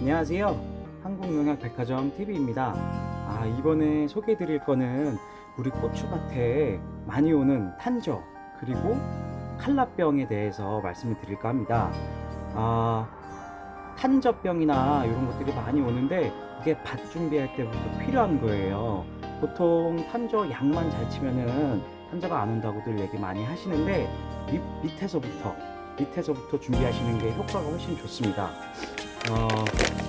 안녕하세요. 한국농약백화점 TV입니다. 아, 이번에 소개해 드릴 거는 우리 고추밭에 많이 오는 탄저 그리고 칼라병에 대해서 말씀을 드릴까 합니다. 아, 탄저병이나 이런 것들이 많이 오는데 이게 밭 준비할 때부터 필요한 거예요. 보통 탄저 약만 잘 치면은 탄저가 안 온다고들 얘기 많이 하시는데 밑, 밑에서부터 밑에서부터 준비하시는 게 효과가 훨씬 좋습니다. 어,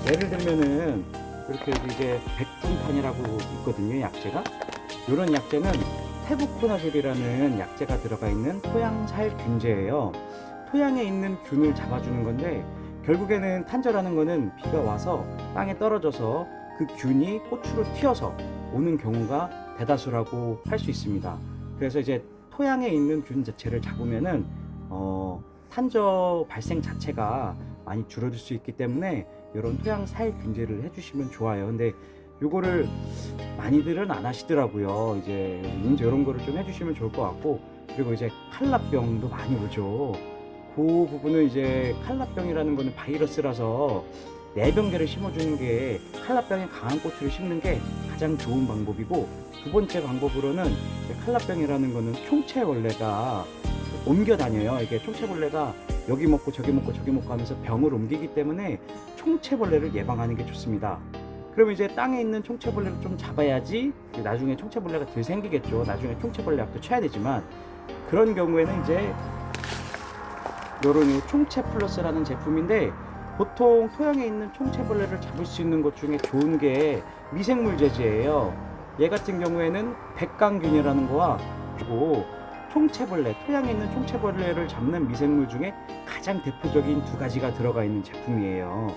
예를 들면은 이렇게 이제 백분탄이라고 있거든요 약재가. 이런 약재는 테부코나졸이라는 약재가 들어가 있는 토양살 균제예요. 토양에 있는 균을 잡아주는 건데 결국에는 탄저라는 거는 비가 와서 땅에 떨어져서 그 균이 고추를 튀어서 오는 경우가 대다수라고 할 수 있습니다. 그래서 이제 토양에 있는 균 자체를 잡으면은 어, 탄저 발생 자체가 많이 줄어들 수 있기 때문에 이런 토양 살 균제를 해주시면 좋아요. 근데 요거를 많이들은 안 하시더라고요. 이제 이런 거를 좀 해주시면 좋을 것 같고 그리고 이제 칼라병도 많이 오죠. 그 부분은 이제 칼라병이라는 거는 바이러스라서 내병계를 심어주는 게 칼라병에 강한 고추를 심는 게 가장 좋은 방법이고 두 번째 방법으로는 칼라병이라는 거는 총체벌레가 옮겨 다녀요. 이게 총체벌레가 여기 먹고 저기 먹고 저기 먹고 하면서 병을 옮기기 때문에 총체벌레를 예방하는 게 좋습니다. 그럼 이제 땅에 있는 총체벌레를 좀 잡아야지 나중에 총체벌레가 덜 생기겠죠. 나중에 총체벌레 약도 쳐야 되지만 그런 경우에는 이제 요런 이 총체 플러스라는 제품인데 보통 토양에 있는 총체벌레를 잡을 수 있는 것 중에 좋은 게 미생물 제제예요. 얘 같은 경우에는 백강균이라는 거와 그리고 총체벌레, 토양에 있는 총체벌레를 잡는 미생물 중에 가장 대표적인 두 가지가 들어가 있는 제품이에요.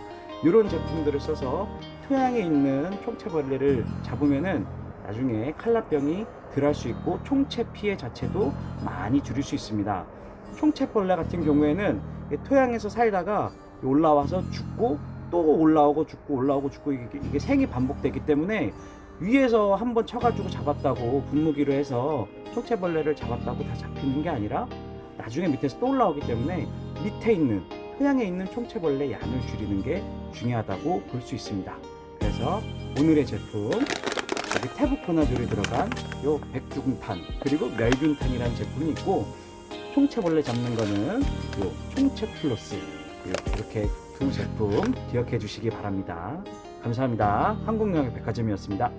이런 제품들을 써서 토양에 있는 총체벌레를 잡으면은 나중에 칼라병이 덜할 수 있고 총체 피해 자체도 많이 줄일 수 있습니다. 총체벌레 같은 경우에는 토양에서 살다가 올라와서 죽고 또 올라오고 죽고 올라오고 죽고 이게 생이 반복되기 때문에 위에서 한번 쳐가지고 잡았다고 분무기로 해서 총체벌레를 잡았다고 다 잡히는 게 아니라 나중에 밑에서 또 올라오기 때문에 밑에 있는 토양에 있는 총체벌레 양을 줄이는 게 중요하다고 볼 수 있습니다. 그래서 오늘의 제품 여기 테부코나졸이 들어간 요 백두근탄 그리고 멸균탄이라는 제품이 있고 총체벌레 잡는 거는 요 총체 플러스 이렇게 두 제품 기억해 주시기 바랍니다. 감사합니다. 한국영양 백화점이었습니다.